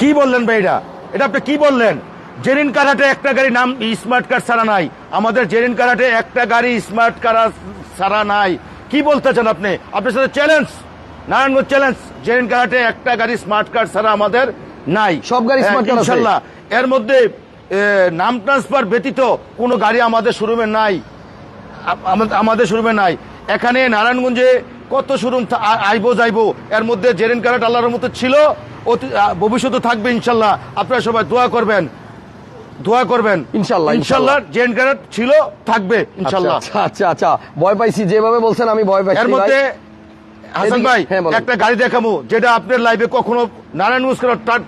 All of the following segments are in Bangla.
কি বললেন ভাই এটা? এটা আপনি কি বললেন? জেরিন কারাটে একটা গাড়ি নাম স্মার্ট কার ছাড়া নাই। আমাদের জেরিন কারাটে একটা গাড়ি স্মার্ট কার ছাড়া নাই। কি বলতে চান আপনি? আপনার সাথে challenge Narayanganj challenge Jerin karate একটা গাড়ি স্মার্ট কার ছাড়া আমাদের নাই। সব গাড়ি হ্যাঁ, smart car ইনশাল্লাহ। এর মধ্যে নাম ট্রান্সফার ব্যতীত কোনো গাড়ি আমাদের শোরুমে নাই। আমাদের শোরুমে নাই। এখানে নারায়ণগঞ্জে কত শোরুম আইবো যাইবো এর মধ্যে জেরেন কারাট আল্লাহর মতো ছিল। ভবিষ্যতে থাকবে ইনশাল্লাহ। আপনারা সবাই দোয়া করবেন। দোয়া করবেন। ইনশাল্লাহ, ইনশাল্লাহ। জেরেন কারাট ছিল থাকবে ইনশাল্লাহ। আচ্ছা আচ্ছা আচ্ছা। ভয় পাইছি যেভাবে বলছেন আমি ভয় পাইছি এর মধ্যে হাসান ভাই হ্যাঁ, একটা গাড়ি দেখাবো যেটা আপনার লাইভে কখনো নারায়ণ নারায়ণগঞ্জ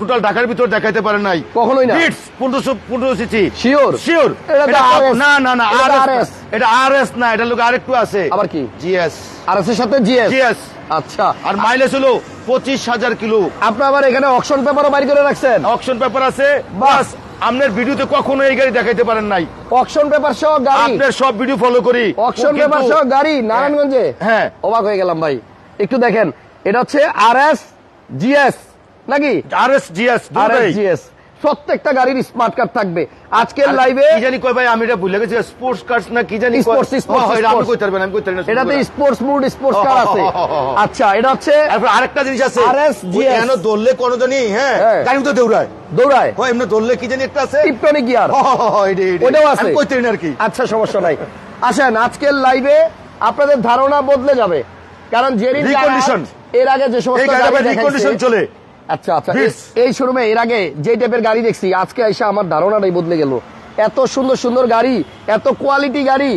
টোটাল ঢাকার ভিতর দেখাইতে পারে নাই। কখনোই না। পনেরোশো পনেরো সিসি Sure? শিওর এটা না না না আর RS এটা আর এস না এটা লোক আরেকটু আছে। আবার কি? জিএস আর এর সাথে জিএস জিএস আচ্ছা। আর মাইলেজ হলো পঁচিশ হাজার কিলো। আপনি আবার এখানে অকশন পেপারও বাইর করে রাখছেন? অকশন পেপার আছে। বাস আপনার ভিডিওতে কখনো এই গাড়ি দেখাইতে পারেন নাই। অকশন পেপার সহ গাড়ি? আপনার সব ভিডিও ফলো করি। অকশন পেপার সহ গাড়ি নারায়ণগঞ্জে? হ্যাঁ। অবাক হয়ে গেলাম ভাই। একটু দেখেন এটা হচ্ছে আর এস জিএস নাকি? R S G S R S G S প্রত্যেকটা গাড়ির স্মার্ট কার্ড থাকবে। আজকের লাইভে কি জানি কয় ভাই আমি এটা ভুলে গেছি স্পোর্টস কার্স না কি জানি স্পোর্টস স্পোর্টস আমি। কইতে পারবেন আমি কইতে পারি এটাতে স্পোর্টস মুড স্পোর্টস ও, কার আছে। আচ্ছা এটা হচ্ছে তারপর আরেকটা জিনিস আছে। ওই GS এনো দৌড়লে কোনো জানি হ্যাঁ হ্যাঁ। গাড়ি তো দৌড়ায়। দৌড়ায়। ও এমনি দৌড়লে কি জানি একটা আছে? Tiptronic gear. ওটাও আছে আমি কইতে পারি আর কি। আচ্ছা সমস্যা নাই। আসেন আজকের লাইভে আপনাদের ধারণা বদলে যাবে। কারণ জেরিন Recondition। এর আগে যে সমস্ত গাড়ি রিকন্ডিশন চলে। আচ্ছা আচ্ছা এই- শোরুমে এর আগে যে টাইপের গাড়ি দেখছি আজকে এসে আমার ধারণাটাই বদলে গেল। এত সুন্দর সুন্দর গাড়ি এত কোয়ালিটি গাড়ি।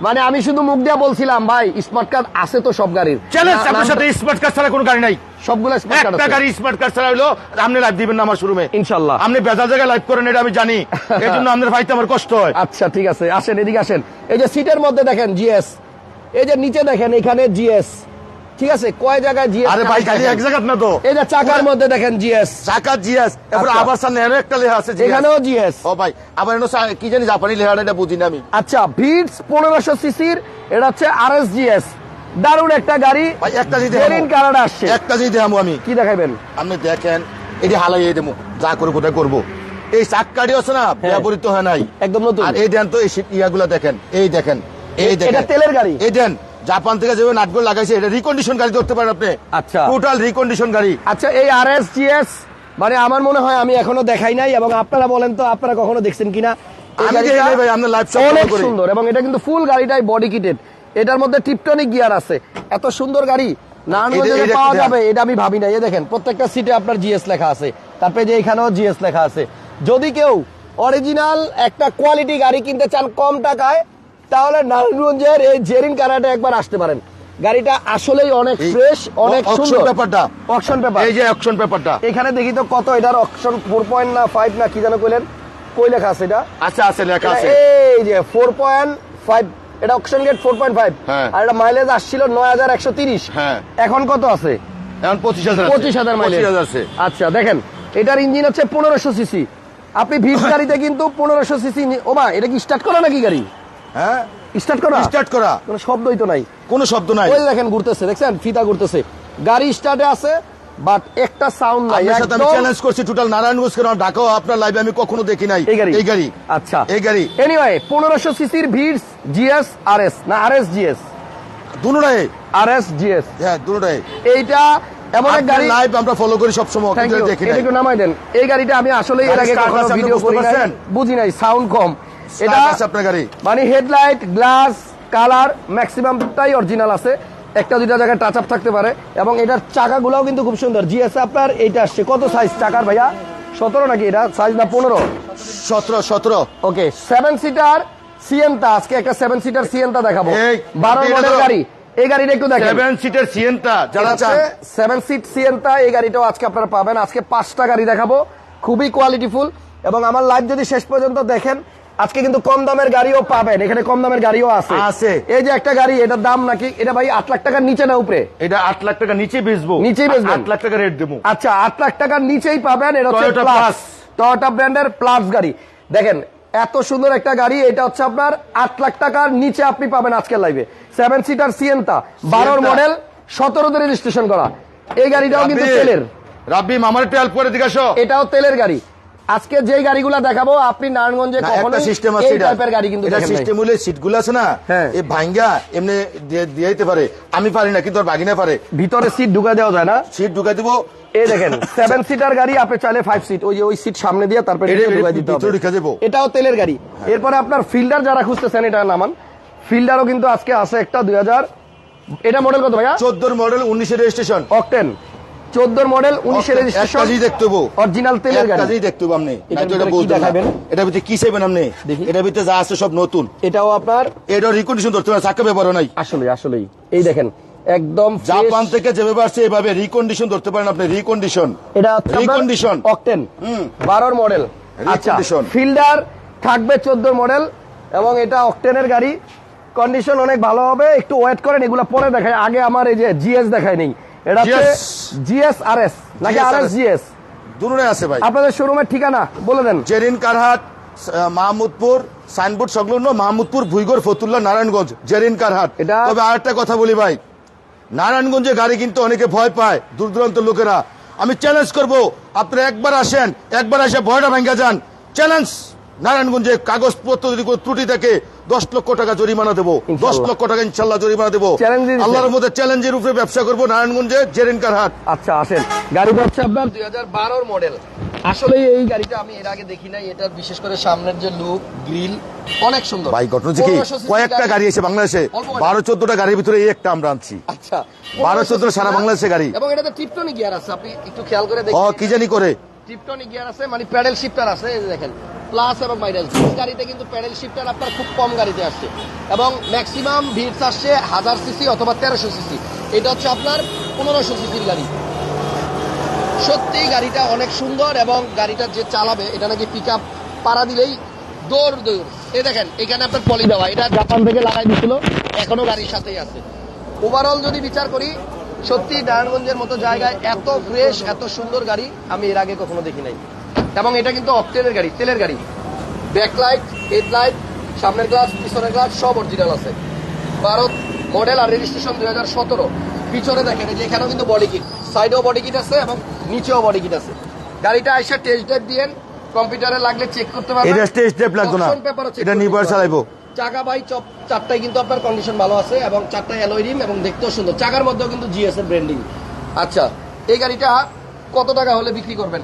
মানে আমি শুধু মুখ দিয়ে বলছিলাম ভাই স্মার্ট কার্ড আছে তো সব গাড়ির। চ্যালেঞ্জ আপনার সাথে স্মার্ট কার ছাড়া কোনো গাড়ি নাই। সবগুলো স্মার্ট কার্ড একটা গাড়ি স্মার্ট কার ছাড়া হলো আপনি লাইভ দিবেন না আমার শোরুমে। ইনশাল্লাহ। আপনি বেজার জায়গায় লাইভ করেন এটা আমি জানি। এই জন্য আপনার ভাইতে আমার কষ্ট হয়। আচ্ছা ঠিক আছে আসেন এদিকে আসেন। এই যে সিটের মধ্যে দেখেন জিএস এই যে নিচে দেখেন এখানে জিএস ঠিক আছে কয় জায়গায় জিএস আরে ভাই গাড়ি এক জায়গা না তো। এই যে চাকার মধ্যে দেখেন জিএস। চাকা জিএস। আচ্ছা। আবার সামনে আরও একটা লেখা আছে এখানেও জিএস। ও ভাই আবার এনো কি জানি জাপানি লেখাটা এটা বুঝি না আমি। আচ্ছা ভিটস পনেরোশো সিসির এটা হচ্ছে আর এস জিএস। দারুণ একটা গাড়ি। ভাই একটা যদি জেরিন কানাডা আসছে। একটা যদি দেখাবো আমি। কি দেখাবেন আপনি দেখেন এটি হালাই দেবো। যা করে কোথায় করব। এই চাক্কাটি আছে না ব্যবহৃত হয় নাই। একদম নতুন। আর এই দেন তো এই ইয়াগুলা দেখেন। এই দেখেন এই দেখেন। এটা তেলের গাড়ি? এই দেন জাপান থেকে যেভাবে নাটগুলো লাগাইছে এটা রিকন্ডিশন গাড়ি ধরতে পারেন আপনি। আচ্ছা। টোটাল রিকন্ডিশন গাড়ি। আচ্ছা এই আর এস জিএস মানে আমার মনে হয় আমি এখনও দেখাই নাই এবং আপনারা বলেন তো আপনারা কখনো দেখছেন কিনা? অনেক সুন্দর এবং এটা কিন্তু ফুল গাড়িটাই বডি কিটেড এটার মধ্যে টিপটনিক গিয়ার আছে। এত সুন্দর গাড়ি। নারায়ণগঞ্জে এটা পাওয়া যাবে এটা আমি ভাবি না এই দেখেন প্রত্যেকটা সিটে আপনার জিএস লেখা আছে। তারপরে যে এখানেও জিএস লেখা আছে। যদি কেউ অরিজিনাল একটা কোয়ালিটি গাড়ি কিনতে চান কম টাকায় তাহলে নারায়ণগঞ্জের এই জেরিন কারাটে একবার আসতে পারেন। গাড়িটা আসলেই অনেক ফ্রেশ অনেক অকশন সুন্দর। পেপারটা। Auction paper. এই যে অকশন পেপারটা। এখানে দেখি তো কত এটার ফোর পয়েন্ট না ফাইভ না কি যেন কইলেন। কই লেখা আছে এটা? আচ্ছা আছে লেখা আছে। এই যে ফোর পয়েন্ট ফাইভ এটা option gate four point five হ্যাঁ। আর এটা মাইলেজ আসছিল নয় হাজার একশো তিরিশ। হ্যাঁ। এখন কত আছে? এখন পঁচিশ হাজার পঁচিশ হাজার মাইলেজ পঁচিশ হাজার আছে। আচ্ছা দেখেন এটার ইঞ্জিন হচ্ছে পনেরোশো সিসি আপনি ভিস গাড়িতে কিন্তু পনেরোশো সিসি ও এটা কি স্টার্ট করা নাকি গাড়ি? হ্যাঁ? স্টার্ট করা? স্টার্ট করা। কোনো শব্দই তো নাই। কোনো শব্দ নাই। ওই দেখেন ঘুরতেছে দেখছেন? ফিতা ঘুরতেছে। গাড়ি স্টার্টে আছে বাট একটা সাউন্ড নাই। সাথে আমি চ্যালেঞ্জ করছি টোটাল নারায়ণগঞ্জ কেন ঢাকাও আপনার লাইভে আমি কখনো দেখি নাই। এই গাড়ি। আচ্ছা। এই গাড়ি। এনিওয়ে পনেরোশো সিসির ভিড়স জিএস আর এস। না জিএস জিএস হ্যাঁ দুটাই এইটা এমন এক গাড়ি লাইভ আমরা ফলো করি সব সময় দেখি একটু নামাই দেন। এই গাড়িটা আমি আসলে এর আগে কখনো ভিডিও করি বুঝি নাই সাউন্ড কম। এটা আছে আপনার গাড়ি। মানে হেডলাইট গ্লাস কালার ম্যাক্সিমামটাই অরিজিনাল আছে। একটা দুইটা জায়গায় টাচ আপ থাকতে পারে। এবং এটার চাকাগুলোও কিন্তু খুব সুন্দর। জিএস আপনার এইটা আসছে। কত সাইজ চাকার ভাইয়া? সতেরো নাকি এটা? সাইজ না পনেরো? সতেরো সতেরো। ওকে সেভেন সিটার সিএনটা আজকে একটা সেভেন সিটার সিএনটা দেখাবো। বারো মডেল গাড়ি। এই গাড়িটা একটু দেখেন। সেভেন সিটের সিএনটা যারা চান। সেভেন সিট সিএনটা এই গাড়িটাও আজকে আপনারা পাবেন। আজকে পাঁচটা গাড়ি দেখাবো। খুবই কোয়ালিটিফুল এবং আমার লাইভ যদি শেষ পর্যন্ত দেখেন আজকে কিন্তু কম দামের গাড়িও পাবেন এখানে কম দামের গাড়িও আছে। আছে। এই যে একটা গাড়ি এটার দাম নাকি এটা ভাই আট লাখ টাকার নিচে না উপরে? এটা আট লাখ টাকা নিচে বেচবো। নিচেই বেচবেন? আট লাখ টাকা রেট দেবো। আচ্ছা আট লাখ টাকার নিচেই পাবেন এটা হচ্ছে প্লাস। টয়োটা ব্র্যান্ডের প্লাস গাড়ি। দেখেন এত সুন্দর একটা গাড়ি এটা হচ্ছে আপনার আট লাখ টাকার নিচে আপনি পাবেন আজকের লাইভে সেভেন সিটার সিএনটা বারোর। মডেল সতেরোতে রেজিস্ট্রেশন করা। এই গাড়িটাও কিন্তু তেলের। রাব্বি মামার একটু হেল্প করে দিকে এটাও তেলের গাড়ি। আজকে যেই গাড়িগুলো দেখাবো আপনি নারায়ণগঞ্জে কখনো সিস্টেম আছে এই এটা। টাইপের গাড়ি কিন্তু এটা দেখেন সিস্টেম হলে সিটগুলো আছে না হ্যাঁ। এই ভাঙ্গা এমনি দিয়ে দিতে পারে। আমি পারি না কিন্তু আর বাগিনা পারে। ভিতরে সিট ঢুকা দেওয়া যায় না। সিট ঢুকাই দিব। এই দেখেন সেভেন সিটার গাড়ি আপনি চাইলে ফাইভ সিট ওই যে ওই সিট সামনে দিয়ে তারপরে ঢুকাই দিতে হবে। ঢুকা দেবো। এটাও তেলের গাড়ি। এরপরে আপনার ফিল্ডার যারা খুঁজতেছেন এটা নামান। ফিল্ডারও কিন্তু আজকে আছে একটা দুই হাজার এটা মডেল কত ভাইয়া? চোদ্দোর মডেল উনিশের রেজিস্ট্রেশন অকটেন চোদ্দোর মডেল উনিশের এক রেজিস্ট্রেশন কাজই দেখতে অরিজিনাল তেলের গাড়ি। কাজই দেখতে আপনি। এটা ভিতরে কি বলতে দেখাবেন? এটার ভিতরে কি চাইবেন আপনি। এটার ভিতরে যা আছে সব নতুন। এটাও আপনার এটা রিকন্ডিশন ধরতে পারে চাকা ব্যবহার নাই। আসলে আসলেই। এই দেখেন একদম। জাপান থেকে যেভাবে আসছে এভাবে রিকন্ডিশন ধরতে পারেন আপনি রিকন্ডিশন এটা রিকন্ডিশন অকটেন হুম। বারোর মডেল আচ্ছা। ফিল্ডার থাকবে চোদ্দ মডেল এবং এটা অকটেনের গাড়ি। কন্ডিশন অনেক ভালো হবে একটু ওয়েট করেন এগুলো পরে দেখায় আগে আমার এই যে জিএস দেখায় নেই। এটা হচ্ছে GS জিএস আর এস নাকি আর এস GSRS জিএস দুটোই আছে ভাই। আপনাদের শোরুমের ঠিকানা বলে দেন। জেরিন কারহাট মাহমুদপুর সাইনবোর্ড সংলগ্ন মাহমুদপুর ভুইগর ফতুল্লা নারায়ণগঞ্জ জেরিন কারহাট। এটা- তবে আরেকটা কথা বলি ভাই নারায়ণগঞ্জে গাড়ি কিন্তু অনেকে ভয় পায় দূর দূরান্ত লোকেরা। আমি চ্যালেঞ্জ করব আপনারা একবার আসেন একবার এসে ভয়টা ভেঙ্গা যান। চ্যালেঞ্জ নারায়ণগঞ্জে কাগজপত্র যদি কোনো ত্রুটি থাকে দশ লক্ষ টাকা জরিমানা দেবো। দশ লক্ষ টাকা ইনশাল্লাহ জরিমানা দেবো। আল্লাহর মধ্যে চ্যালেঞ্জের উপরে ব্যবসা করব নারায়ণগঞ্জে জেরিন কারহাট আচ্ছা আসেন। গাড়ি আপনার? দুই হাজার বারোর মডেল আসলে এই গাড়িটা আমি এর আগে দেখি নাই। এটার বিশেষ করে সামনের যে লুক গ্রিল অনেক সুন্দর। ভাই ঘটনা কি? কয়েকটা গাড়ি। এসে বাংলাদেশে বারো চোদ্দটা গাড়ির ভিতরে এই একটা আমরা আনছি। আচ্ছা। 12 14 সারা বাংলাদেশে গাড়ি। এবং এটাতে টিপটনিক গিয়ার আছে। আপনি একটু খেয়াল করে ও দেখুন কি জানি করে। টিপটনিক গিয়ার আছে মানে প্যাডেল শিফটার আছে দেখেন। প্লাস এবং মাইনাস গাড়িতে কিন্তু প্যাডেল শিফটার আপনার খুব কম গাড়িতে আসছে। এবং ম্যাক্সিমাম ভিড়স আসছে হাজার সিসি অথবা তেরোশো সিসি এটা হচ্ছে আপনার পনেরোশো সিসির গাড়ি। সত্যি গাড়িটা অনেক সুন্দর এবং গাড়িটা যে চালাবে, এটা নাকি পিক আপ পাড়া দিলেই দৌড় দৌড়। এই দেখেন, এখানে আপনার পলি দেওয়া। এটা জাপান থেকে লাগাই দিছিল, এখনও গাড়ির সাথেই আছে। ওভারঅল যদি বিচার করি সত্যি নারায়ণগঞ্জের মতো জায়গায় এত ফ্রেশ এত সুন্দর গাড়ি আমি এর আগে কখনো দেখি নাই। এবং এটা কিন্তু অকটেনের গাড়ি তেলের গাড়ি। ব্যাকলাইট হেডলাইট সামনের গ্লাস পিছনের গ্লাস সব অরিজিনাল আছে। ভারত মডেল আর রেজিস্ট্রেশন দুই হাজার সতেরো। পিছনে দেখেন যে এখানেও কিন্তু বডি কিট সাইডেও বডি কিট আছে এবং নিচেও বডি কিট আছে। গাড়িটা আইসা টেস্ট ড্রাইভ দিয়েন কম্পিউটারে লাগলে চেক করতে পারবেন। এটা test drive লাগতো না। এটা নির্ভর নিতে চালাইবো। চাকা বাই চপ চারটায় কিন্তু আপনার কন্ডিশন ভালো আছে এবং চারটায় অ্যালয় রিম এবং দেখতেও সুন্দর। চাকার মধ্যেও কিন্তু জিএস এর ব্র্যান্ডিং আচ্ছা এই গাড়িটা কত টাকা হলে বিক্রি করবেন?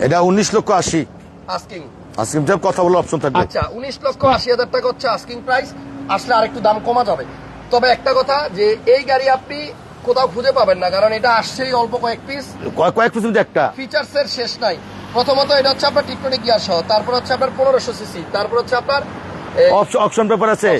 এটা উনিশ লক্ষ আশি। আস্কিং আজকে যা কথা বলার অপশন থাকবে। আচ্ছা উনিশ লক্ষ আশি হাজার টাকা হচ্ছে আস্কিং প্রাইস আসলে আরেকটু দাম কমা যাবে। তবে একটা কথা যে এই গাড়ি আপনি কোথাও খুঁজে পাবেন না কারণ এটা আসছেই অল্প কয়েক পিস কয়েক- পার্সেন্ট একটা। ফিচার্স এর শেষ নাই। প্রথমত এটা হচ্ছে আপনার টিকটনিক গিয়ার সহ। তারপর হচ্ছে আপনার পনেরোশো সিসি তারপর হচ্ছে আপনার অপশন পেপার আছে।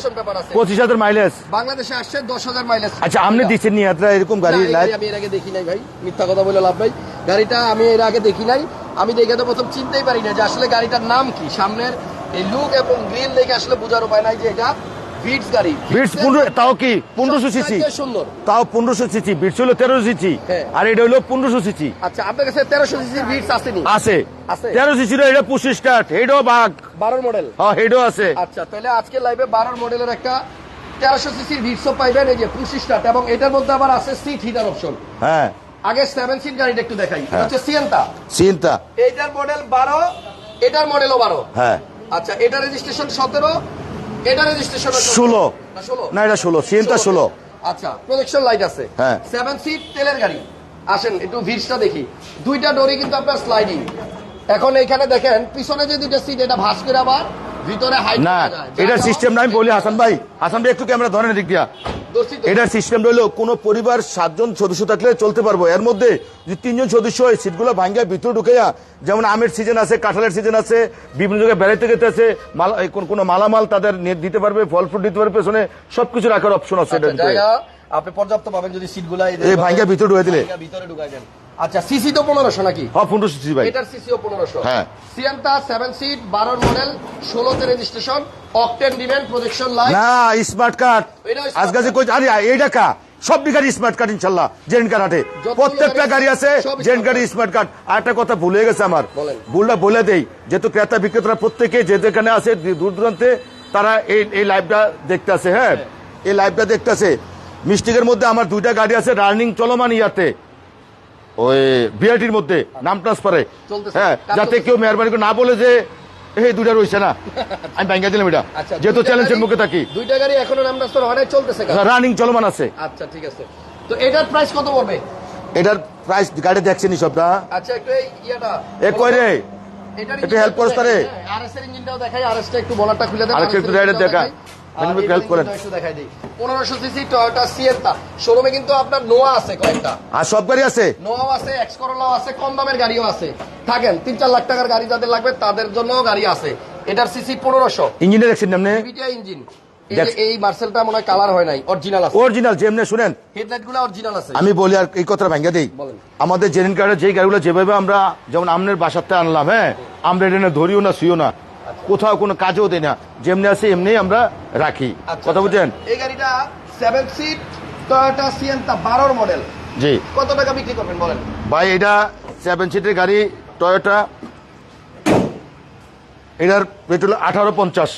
পঁচিশ হাজার মাইলেজ বাংলাদেশে আসছে দশ হাজার মাইলেজ আচ্ছা আপনি দিচ্ছেন নি? এরকম গাড়ি আমি এর আগে দেখি নাই ভাই। মিথ্যা কথা বলে লাভ নাই। গাড়িটা আমি এর আগে দেখি নাই। আমি দেখে তো প্রথম চিনতেই পারি না যে আসলে গাড়িটার নাম কি। সামনের এই লুক এবং গ্রিল দেখে আসলে বোঝার উপায় নাই যে এটা গাড়ি। বিটস পনেরো তাও কি পনেরোশো সিসি সুন্দর। তাও পনেরোশো সিসি বিটস হলো তেরোশো সিসি হ্যাঁ। আর এটা হলো পনেরোশো সিসি আচ্ছা আপনার কাছে তেরোশো আসেনি? আছে। আছে? তেরো সিসির এটা পঁচিশ স্টার্ট হেডও বাঘ। বারোর মডেল হ্যাঁ হেডও আছে। আচ্ছা তাহলে আজকে লাইভে বারোর মডেলের একটা তেরোশো সিসির ভিটসও পাইবেন। এই যে পঁচিশ স্টার্ট এবং এটার মধ্যে আবার আছে সিট হিটার অপশন হ্যাঁ। আগে সেভেন সিট গাড়িটা একটু দেখাই। হ্যাঁ। হচ্ছে সিয়েন্তা চিন্তা এইটার মডেল বারো এটার মডেলও বারো। হ্যাঁ। আচ্ছা এটা রেজিস্ট্রেশন সতেরো এটা রেজিস্ট্রেশন ষোলো। না এটা ষোলো। চিন্তা ষোলো। আচ্ছা প্রজেকশন লাইট আছে। হ্যাঁ। সেভেন সিট তেলের গাড়ি। আসেন একটু ভিড়টা দেখি। দুইটা ডোরি কিন্তু আপনার স্লাইডিং এখন এখানে দেখেন পিছনে যে দুইটা সিট এটা ভাস করে আবার না এটার সিস্টেম বলি হাসান ভাই। হাসান ভাই একটু ক্যামেরা ধরেন দিক দিয়া। এটার সিস্টেম রইল কোনো পরিবার সাতজন সদস্য থাকলে চলতে পারব। এর মধ্যে যে তিনজন সদস্য হয় সিটগুলো ভাঙ্গা ভিতরে ঢুকেয়া যেমন আমের সিজন আছে কাঁঠালের সিজন আছে বিভিন্ন জায়গায় বেড়াইতে গেতে আছে মাল কোন- মালামাল তাদের দিতে পারবে ফল ফ্রুট দিতে পারবে পেছনে সবকিছু রাখার অপশন আছে এটার আপনি পর্যাপ্ত পাবেন যদি সিটগুলা এই ভাঙ্গা ভিতরে ঢুকে দিলে। ভিতরে ঢুকাই দেন। আচ্ছা সিসি তো পনেরোশো নাকি? হ্যাঁ পনেরোশো সিসি ভাই। এটার সিসিও পনেরোশো। হ্যাঁ। সিয়ান্তা সেভেন সিট বারোর মডেল ষোলোতে রেজিস্ট্রেশন অকটেন ডিভেন প্রজেকশন লাইট না স্মার্ট কার্ড আজকাল যে কই আরে এইটা কা? সব গাড়ি স্মার্ট কার্ড ইনশাল্লাহ জেন কার্ড হাটে প্রত্যেকটা গাড়ি আছে জেন গাড়ি স্মার্ট কার্ড আর একটা কথা ভুলে গেছে আমার। ভুলটা বলে দেই যেহেতু ক্রেতা বিক্রেতারা প্রত্যেকে যে যেখানে আছে দূর দূরান্তে তারা এই এই লাইভটা দেখতে আছে হ্যাঁ? এই লাইভটা দেখতে আছে মিস্টিকের মধ্যে আমার দুইটা গাড়ি আছে রানিং চলমান ইয়াতে। ওই বিআরটির মধ্যে নাম ট্রান্সফারে হ্যাঁ যাতে কেউ মেহরবানি করে না বলে যে এই দুইটা রয়েছে না আমি ব্যাংকে দিলাম এটা। আচ্ছা যেহেতু চ্যালেঞ্জের মুখে থাকি। দুইটা গাড়ি এখনও নাম ট্রান্সফার হয় চলতেছে রানিং চলমান আছে। আচ্ছা ঠিক আছে। তো এটার প্রাইস কত পড়বে? এটার প্রাইস গাড়ি দেখছেন সবটা? আচ্ছা একটু এই ইয়েটা এ কই রে? একটু help করস তারে? আরএস এর ইঞ্জিনটাও দেখাই আরএস টা একটু বলারটা খুলে দেন আরেকটু একটু রাইডার দেখা। আপনি করেন। একটু দেখাই দিই। 1500 সিসি টয়োটা সিয়েন্তা শোরুমে কিন্তু আপনার নোয়া আছে কয়েকটা। আর সব গাড়ি আছে? নোয়াও আছে এক্স করোলাও আছে কম দামের গাড়িও আছে। থাকেন তিন চার লাখ টাকার গাড়ি যাদের লাগবে তাদের জন্য গাড়ি আছে। এটার সিসি পনেরোশো। ইঞ্জিনের ইঞ্জিন এই মার্সেলটা মনে হয় কালার হয় নাই অরিজিনাল আছে। অরিজিনাল যেমনি শুনেন। হেডলাইটগুলো অরিজিনাল আছে। আমি বলি আর এই কথাটা ভাঙ্গা দিই। আমাদের জেনিন কার্ডের যেই গাড়িগুলো যেভাবে আমরা যেমন আমনের বাসাতে আনলাম হ্যাঁ? আমরা এটা ধরিও না শুইও না। কোথাও কোনো কাজেও দেয় না। যেমনি আছে এমনি আমরা রাখি। আচ্ছা, কথা আচ্ছা। বুঝছেন? এই গাড়িটা সেভেন সিট টয়োটা সিয়েন্তা বারোর মডেল জি। কত টাকা বিক্রি করবেন বলেন? ভাই এটা সেভেন সিটের গাড়ি টয়োটা এটার রেট হলো আঠারো পঞ্চাশ।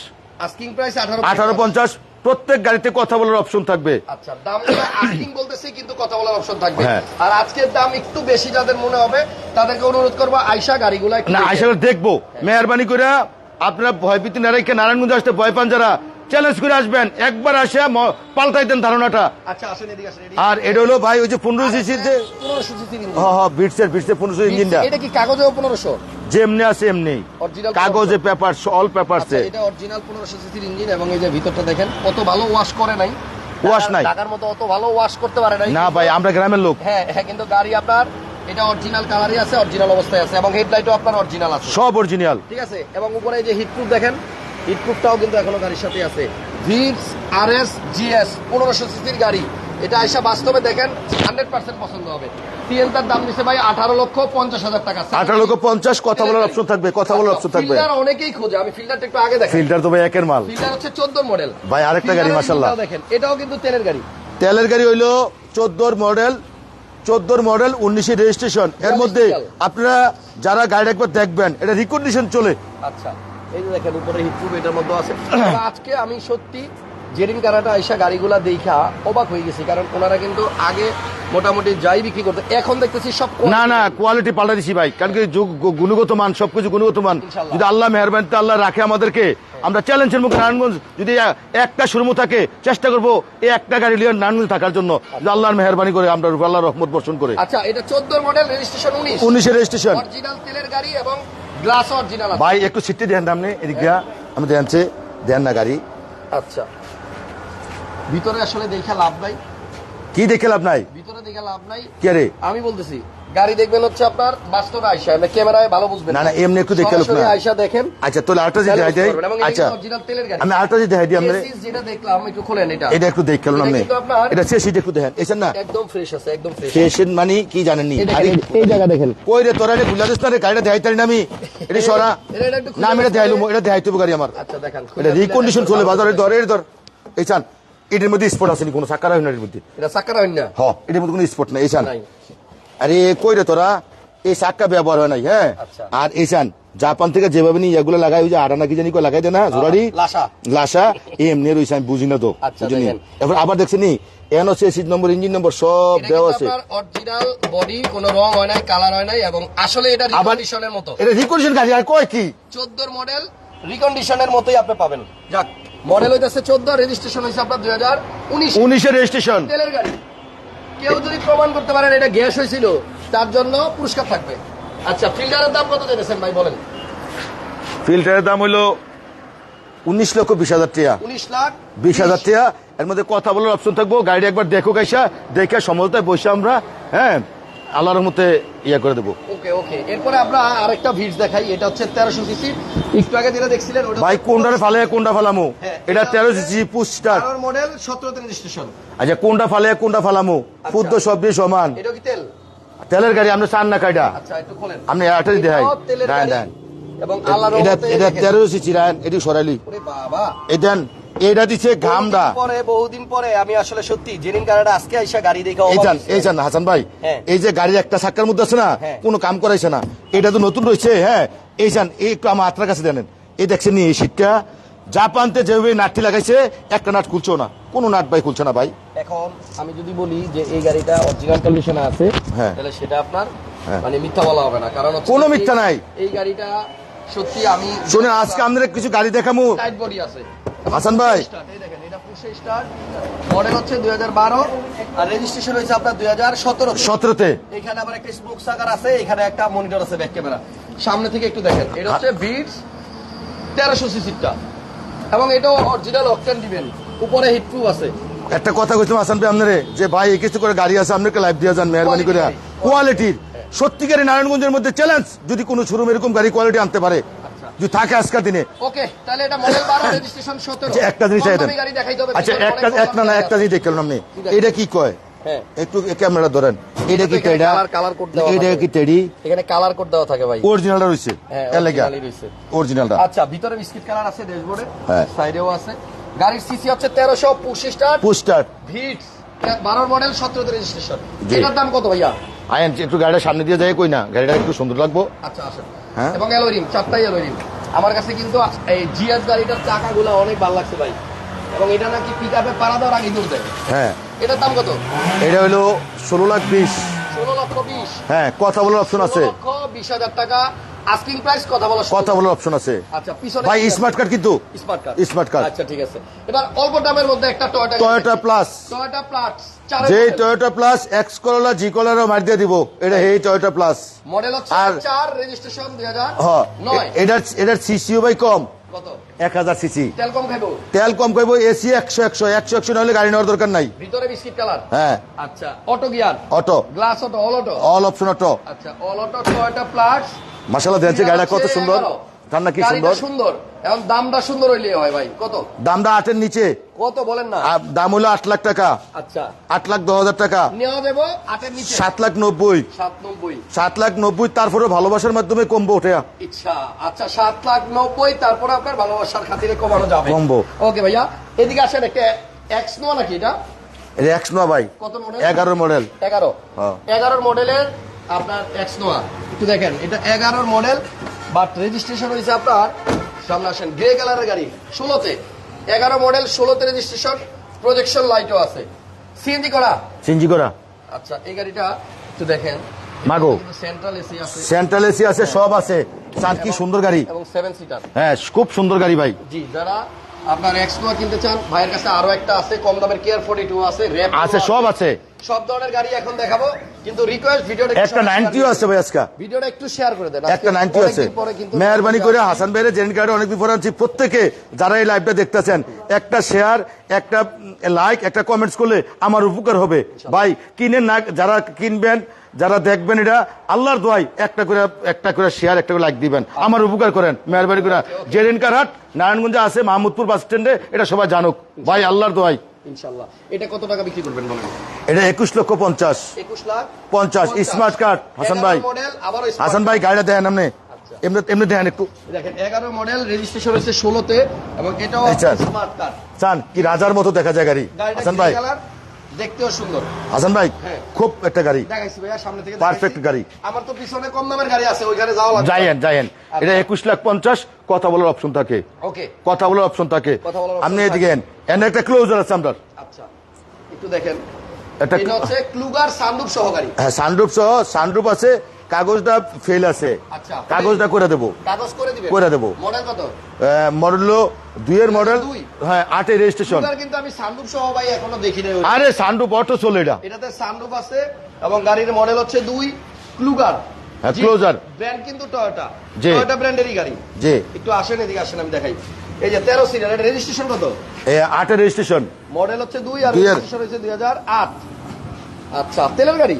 আস্কিং প্রাইস আঠারো পঞ্চাশ। প্রত্যেক গাড়িতে কথা বলার অপশন থাকবে। আচ্ছা দাম আস্কিং বলতেছি কিন্তু কথা বলার অপশন থাকবে। হ্যাঁ। আর আজকের দাম একটু বেশি যাদের মনে হবে তাদেরকে অনুরোধ করব আইসা গাড়িগুলো না। আসলে দেখব। মেহরবানি করে আপনারা ভয়ভীতি না রেখে নারায়ণগঞ্জ আসতে ভয় পান যারা চ্যালেঞ্জ করে আসবেন। একবার আসে ম- পাল্টাই দেন ধারণাটা। আচ্ছা। আর এটা হলো ভাই ওই যে পনেরো সিসির যে 1500 সিসির ইঞ্জিন। হ হ বিটসের বিটসের পনেরোশো ইঞ্জিনটা এটা কি কাগজেও পনেরোশো? যেমনি আছে এমনি। কাগজে পেপার অল পেপার আচ্ছা এটা অরিজিনাল পনেরোশো সিসির ইঞ্জিন এবং এই যে ভিতরটা দেখেন কত ভালো ওয়াশ করে নাই। Wash নাই। ঢাকার মতো অত ভালো ওয়াশ করতে পারে নাই। না ভাই আমরা গ্রামের লোক। হ্যাঁ হ্যাঁ কিন্তু গাড়ি আপনার এটা অরিজিনাল কালারই আছে অরিজিনাল অবস্থায় আছে এবং হেডলাইটও আপনার অরিজিনাল আছে। সব অরিজিনাল ঠিক আছে? এবং উপরে এই যে হিটপ্রুফ দেখেন হিটপ্রুফটাও কিন্তু এখনও গাড়ির সাথে আছে। ভিপস আর এস জিএস পনেরোশো সিসির গাড়ি। এটা এসে বাস্তবে দেখেন হান্ড্রেড পার্সেন্ট পছন্দ হবে। টিএনটার দাম দিচ্ছে ভাই আঠারো লক্ষ পঞ্চাশ হাজার টাকা। আঠারো লক্ষ পঞ্চাশ কথা বলার অপশন থাকবে কথা বলার অপশন থাকবে। অনেকেই খোঁজে আমি ফিল্টারটা একটু আগে দেখেন ফিল্টার তো ভাই একের মাল। ফিল্টার হচ্ছে চোদ্দ মডেল ভাই, আরেকটা গাড়ি, মাশাআল্লাহ। দেখেন এটাও কিন্তু তেলের গাড়ি। তেলের গাড়ি হইল চোদ্দোর মডেল চোদ্দোর মডেল উনিশের রেজিস্ট্রেশন এর মধ্যে আপনারা যারা গাড়ি একবার দেখবেন এটা রিকন্ডিশন চলে। আচ্ছা এই যে দেখেন উপরে হিটপ্রুফ এটার মধ্যে আছে। আজকে আমি সত্যি জেরিন কারাটা আইসা গাড়িগুলা দেখা অবাক হয়ে গেছি কারণ ওনারা কিন্তু আগে মোটামুটি যাই বিক্রি করতে। এখন দেখতেছি সব না না কোয়ালিটি পাল্টা দিছি ভাই কারণ কি গুণগত মান সবকিছু গুণগত মান। যদি আল্লাহ মেহরবানিতে আল্লাহ রাখে আমাদেরকে। আমরা চ্যালেঞ্জের মুখে নারায়ণগঞ্জ যদি একটা শোরুম থাকে চেষ্টা করব এই একটা গাড়ি নিয়ে নারায়ণগঞ্জ থাকার জন্য। যদি আল্লাহর মেহরবানি করে আমরা আল্লাহ রহমত বর্ষণ করে। আচ্ছা এটা চোদ্দ মডেল রেজিস্ট্রেশন উনিশ। উনিশের রেজিস্ট্রেশন অরিজিনাল তেলের গাড়ি এবং গ্লাস অরিজিনাল ভাই একটু সিটটি দেন আপনি এদিক দেন না গাড়ি। আচ্ছা। ভিতরে আসলে দেখা লাভ নাই। কি দেখে লাভ নাই? ভিতরে দেখা লাভ নাই। কে রে? আমি বলতেছি গাড়ি দেখবেন হচ্ছে আপনার বাস্তবে আইসা মানে ক্যামেরায় ভালো বুঝবেন না, না, এমনি একটু দেখে লোক না। আইসা দেখেন। আচ্ছা তাহলে আরেকটা যদি দেখাই এটা আচ্ছা original তেলের গাড়ি। আমি আরেকটা যদি দেখাই দিই Chassis যেটা দেখলাম একটু খোলেন এটা। এটা একটু দেখে এটা আপনি এটা সে সিট একটু দেখেন। এসেন না? একদম ফ্রেশ আছে একদম ফ্রেশ ফেশন মানে কি এই দেখেন, এই জায়গা দেখেন। কই রে তোরা রে বুঝলা দিস না রে গাড়িটা দেখাই তারি না আমি। এটা সরা। এটা- এটা না আমি এটা দেখাইলুম এটা দেখাইতে গাড়ি আমার। আচ্ছা দেখেন এটা রিকন্ডিশন চলে বাজারে ধরে ধর এই চান। এটার মধ্যে স্পট আছে কোনো? সাকার হয় না এর মধ্যে? এটা সাকার হয় না। হ এটার মধ্যে কোনো স্পট নাই। নাই। আরে কই রে তোরা? এই সাক্কা ব্যবহার হয় নাই হ্যাঁ? আচ্ছা। আর এই চান জাপান থেকে যেভাবে নিয়ে এগুলো লাগাই ওই যে আড়ানা কি জানি কই লাগাই দেয় না? জোরারি লাসা। লাসা? এই এমনি রয়েছে আমি বুঝি না তো আচ্ছা, এবার আবার দেখছেন এন হচ্ছে সিট নম্বর ইঞ্জিন নম্বর সব দেওয়া আছে। আপনার অরিজিনাল বডি কোনো রং হয় নাই কালার হয় নাই এবং আসলে এটা রিকন্ডিশনের মতো। এটা রিকন্ডিশন গাড়ি আর কয় কি? চোদ্দোর মডেল রিকন্ডিশনের মতোই আপনি পাবেন। যাক। মডেল হইতেছে চোদ্দ রেজিস্ট্রেশন হয়েছে আপনার দুই হাজার উনিশ। উনিশের রেজিস্ট্রেশন তেলের গাড়ি। কেউ যদি প্রমাণ করতে পারেন এটা গ্যাস হয়েছিল তার জন্য পুরস্কার থাকবে। আচ্ছা ফিল্টারের দাম কত জেনেছেন ভাই বলেন? ফিল্টারের দাম হলো উনিশ লক্ষ বিশ হাজার টাকা। উনিশ লাখ বিশ হাজার টাকা। এর মধ্যে কথা বলার অপশন থাকব। গাড়ি একবার দেখো গাইসা। দেখে সমঝোতায় বসে আমরা হ্যাঁ আল্লাহর মতে ইয়া করে দেবো। ওকে ওকে। এরপরে আমরা আরেকটা ভিড় দেখাই এটা হচ্ছে তেরোশো সিসি। একটু আগে যেটা দেখছিলেন ওটা ভাই কোনটা ফালে কোনটা ফালামু? হ্যাঁ, এটা এটা- তেরো সিসি পুস্টার মডেল সতেরোতে রেজিস্ট্রেশন আচ্ছা কোনটা ফালে কোনটা ফালামু? শুদ্ধ সব দিয়ে সমান। এটা কি তেল? তেলের গাড়ি আপনি চান না কাইটা আচ্ছা আপনি আটাই দেখাই দেন দেন। এটা এটা দেখেন। তেরো সিসি রায়ন এটি সরাইলি। ওরে বাবা। এই দেন। এটা ঘামদা বহুদিন পরে বহুদিন পরে আমি আসলে সত্যি জেনিন কারাটা আজকে আইসা গাড়ি দেখে এই এই হাসান ভাই হ্যাঁ। এই যে গাড়ির একটা চাক্কার মধ্যে আছে না হ্যাঁ। কোনো কাম করাইছে না এটা তো নতুন রয়েছে হ্যাঁ এই চান এই একটু আমার আত্মার কাছে জানেন এই দেখছেন এই শীতটা জাপানতে যেভাবে নাটটি লাগাইছে একটা নাট খুলছো না কোনো নাট ভাই খুলছে না ভাই এখন আমি যদি বলি যে এই গাড়িটা অরিজিনাল কন্ডিশনে আছে হ্যাঁ। তাহলে সেটা আপনার হ্যাঁ। মানে মিথ্যা বলা হবে না কারণ কোনো মিথ্যা নাই। এই গাড়িটা সত্যি আমি শুনে আজকে আমাদের কিছু গাড়ি দেখামু। টাইট বডি আছে। হাসান ভাই। Start, এই দেখেন এটা পুশে স্টার্ট মডেল হচ্ছে 2012 আর রেজিস্ট্রেশন হয়েছে আপনার 2017 সতেরোতে। এখানে আবার একটা স্মোক সাকার আছে এখানে একটা মনিটর আছে ব্যাক ক্যামেরা সামনে থেকে একটু দেখেন এটা হচ্ছে বিটস তেরোশো সিসিটা। এবং এটাও অরিজিনাল অকটেন দিবেন। উপরে হিটপ্রুফ আছে। একটা কথা কইছিলাম হাসান ভাই আপনারে যে ভাই কিছু করে গাড়ি আছে আপনাকে লাইভ দিয়ে যান মেহরবানি করে কোয়ালিটির সত্যিকারের নারায়ণগঞ্জের মধ্যে চ্যালেঞ্জ যদি কোনো শোরুম এরকম গাড়ি কোয়ালিটি আনতে পারে যদি থাকে আজকের দিনে। ওকে তাহলে এটা মডেল 12 রেজিস্ট্রেশন 17 আচ্ছা একটা জিনিস গাড়ি দেখাইতে হবে আচ্ছা একটা এক না না একটা জিনিস দেখলাম আপনি এটা কি কয়? হ্যাঁ। একটু ক্যামেরা ধরেন। এটা কি টেডা দেওয়া এটা কি টেডি এখানে কালার কোড দেওয়া থাকে ভাই। অরিজিনালটা হ্যাঁ এর লেগা। original-ই রয়েছে। অরিজিনালটা আচ্ছা ভিতরে বিস্কিট কালার আছে ড্যাশবোর্ডে হ্যাঁ। সাইডেও আছে। গাড়ির সিসি হচ্ছে 1300 পুশ স্টার্ট ভিটস 12 মডেল 17 তে রেজিস্ট্রেশন এটার দাম কত ভাইয়া? আয়েন একটু গাড়িটা সামনে দিয়ে যাই কই না? গাড়িটা একটু সুন্দর লাগবো। আচ্ছা আসেন। হ্যাঁ। এবং অ্যালোরিম চারটাই অ্যালোরিম। আমার কাছে কিন্তু এই জিএস গাড়িটার চাকাগুলো অনেক ভালো লাগছে ভাই। এবং এটা নাকি পিক আপে পাড়া দেওয়ার আগে দূর দেয়। হ্যাঁ। এটার দাম কত? এটা হলো ষোলো লাখ বিশ। হ্যাঁ কথা বলার অপশন আছে। বিশ হাজার টাকা আস্কিং প্রাইস কথা বলা কথা বলার অপশন আছে। আচ্ছা পিছনে ভাই স্মার্ট কার্ড কিন্তু। স্মার্ট কার্ড স্মার্ট কার্ড আচ্ছা ঠিক আছে। এবার অল্প দামের মধ্যে একটা Toyota Toyota plus Toyota plus যে Toyota plus X Corolla G মার দিয়ে দিব। এটা হেই টয়োটা প্লাস মডেল হচ্ছে আর- চার রেজিস্ট্রেশন দুই হাজার হ্যাঁ নয়। এটার এটার সিসিও ভাই কম। এক হাজার সিসি। তেল কম খাইব? তেল কম করব এসি একশো একশো একশো একশো নাহলে গাড়ি নেওয়ার দরকার নাই। ভিতরে বিস্কিট কালার হ্যাঁ। আচ্ছা auto gear auto glass auto all auto all option auto আচ্ছা অল অটো টয়োটা প্লাস দেখছে গাড়িটা কত সুন্দর। ঠান্ডা কি সুন্দর? সুন্দর। এখন দামটা সুন্দর হইলে হয় ভাই কত? দামটা আটের নিচে। কত বলেন না? দাম হলো আট লাখ টাকা। আচ্ছা। আট লাখ দশ হাজার টাকা। নেওয়া দেবো আটের নিচে। সাত লাখ নব্বই। সাত নব্বই। সাত লাখ নব্বই তারপরে ভালোবাসার মাধ্যমে কমবো ওঠে। ইচ্ছা। আচ্ছা সাত লাখ নব্বই তারপরে আপনার ভালোবাসার খাতিরে কমানো যাবে। কমবো। ওকে ভাইয়া এদিকে আসেন একটা এক্স নোয়া নাকি এটা? এক্স নয় ভাই। কত মডেল এগারো মডেল এগারো। হ্যাঁ। এগারোর মডেলের আপনার এক্স নোয়া। একটু দেখেন এটা এগারোর মডেল বাট রেজিস্ট্রেশন হয়েছে আপনার সামনে আসেন গ্রে কালারের গাড়ি ষোলোতে। এগারো মডেল ষোলোতে রেজিস্ট্রেশন প্রজেকশন লাইটও আছে। সিএনজি করা? সিঞ্জি করা। আচ্ছা এই গাড়িটা একটু দেখেন। মাগো। সেন্ট্রাল এসি আছে। সেন্ট্রাল এসি আছে সব আছে। চার কি সুন্দর গাড়ি। এবং সেভেন সিটার হ্যাঁ খুব সুন্দর গাড়ি ভাই। জি যারা আপনার এক্স নোয়া কিনতে চান ভাইয়ের কাছে আরও একটা আছে কম দামের কেয়ার ফোর্টি টু আছে র্যাপ আছে সব আছে। সব ধরনের গাড়ি এখন দেখাবো কিন্তু রিকোয়েস্ট ভিডিওটা একটা সবাই নাইনটিও share আছে ভাই আজকে। ভিডিওটা একটু শেয়ার করে দেন একটা আজকে নাইনটি আছে। মেহরবানি করে হাসান ভাইয়ের জেন কার্ডে অনেক পরে আনছি। প্রত্যেকে যারা এই লাইভটা দেখতেছেন একটা শেয়ার একটা লাইক একটা কমেন্টস করলে আমার উপকার হবে। ভাই কিনেন না যারা কিনবেন যারা দেখবেন এটা আল্লাহর দোয়াই একটা করে একটা করে শেয়ার একটা করে লাইক দিবেন। আমার উপকার করেন মেহরবানি করে। জেরেন কারহাট নারায়ণগঞ্জে আছে মাহমুদপুর বাস স্ট্যান্ডে এটা সবাই জানুক। ভাই আল্লাহর দোয়াই ইনশাল্লাহ এটা কত টাকা বিক্রি করবেন বলেন? এটা একুশ লক্ষ পঞ্চাশ। একুশ লাখ পঞ্চাশ স্মার্ট কার্ড হাসান ভাই। মডেল আবার হাসান ভাই গাড়িটা দেন আপনি। আচ্ছা। এমনি এমনি দেন একটু। দেখেন এগারো মডেল রেজিস্ট্রেশন হয়েছে ষোলোতে এবং এটাও আচ্ছা। স্মার্ট কার্ড চান কি রাজার মতো দেখা যায় গাড়ি। হাসান ভাই। দেখতেও সুন্দর। হাসান ভাই হ্যাঁ। খুব একটা গাড়ি। দেখাইছি ভাইয়া সামনে থেকে Perfect গাড়ি। আমার তো পিছনে কম দামের গাড়ি আছে ওইখানে যাওয়া লাগবে। যাইয়েন যাইয়েন। এটা একুশ লাখ পঞ্চাশ কথা বলার অপশন থাকে। ওকে কথা বলার অপশন থাকে। আপনি এদিকে এনে একটা ক্লোজার আছে আপনার। আচ্ছা একটু দেখেন। এটা হচ্ছে ক্লুগার সানরূপ সহকারী হ্যাঁ সানরুপ সহ সানরুফ আছে। কাগজটা ফেল আছে। আচ্ছা। কাগজটা করে দেবো। কাগজ করে দেবো। মডেল দুইয়ের মডেল। হ্যাঁ আটের রেজিস্ট্রেশন কিন্তু আমি সানরূপ সহ ভাই এখনও দেখি আরে সানরুপ অটো চলে এটা। এটাতে সানরূপ আছে এবং গাড়ির মডেল হচ্ছে দুই ক্লুগার হ্যাঁ, Kluger। ব্র্যান্ড কিন্তু টয়োটা। টয়োটা ব্র্যান্ডেরই গাড়ি। জি। একটু আসেন এদিকে আসেন আমি দেখাই। এই যে তেরো সিরিয়াল এটা রেজিস্ট্রেশন কত? এ আটের রেজিস্ট্রেশন মডেল হচ্ছে দুই আর রেজিস্ট্রেশন হয়েছে দুই হাজার আট। আচ্ছা তেলের গাড়ি?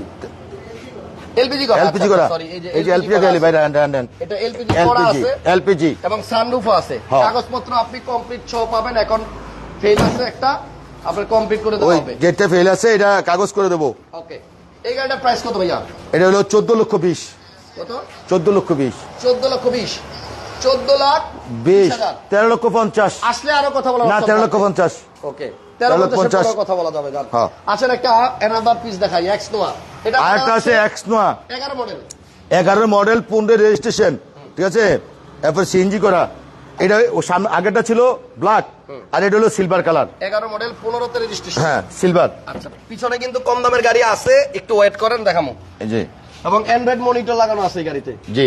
এলপিজি করা। এলপিজি করা। সরি এই যে এলপিজি আছে। ভাই দেন এটা এলপিজি করা আছে এলপিজি। এবং সানরুফও আছে। কাগজপত্র আপনি কমপ্লিট সহ পাবেন। এখন ফেল আছে একটা। আপনার কমপ্লিট করে দেওয়া হবে। যেটা ফেল আছে এটা কাগজ করে দেবো। ওকে এই গাড়িটার প্রাইস কত ভাইয়া? এটা হলো চোদ্দ লক্ষ বিশ। কত? চোদ্দ লক্ষ বিশ। চোদ্দ লক্ষ বিশ। চোদ্দ লাখ বিশ। হাজার। তেরো লক্ষ পঞ্চাশ। আসলে আরও কথা বলা না তেরো লক্ষ পঞ্চাশ। ওকে তেরো লক্ষ পঞ্চাশ পঞ্চাশ। কথা বলা যাবে জান। আসেন একটা এনাদার পিস দেখাই এক্স নোয়া আর একটা আছে এক্স নোয়া। এগারো মডেল পনেরো রেজিস্ট্রেশন ঠিক আছে? এরপর সিএনজি করা। এটা সামনে আগেরটা ছিল ব্ল্যাক আর এটা হলো সিলভার কালার এগারো মডেল পনেরোতে রেজিস্ট্রেশন হ্যাঁ সিলভার আচ্ছা পিছনে কিন্তু কম দামের গাড়ি আছে একটু ওয়েট করেন দেখামো। জি এবং অ্যান্ড্রয়েড মনিটর লাগানো আছে গাড়িতে। জি।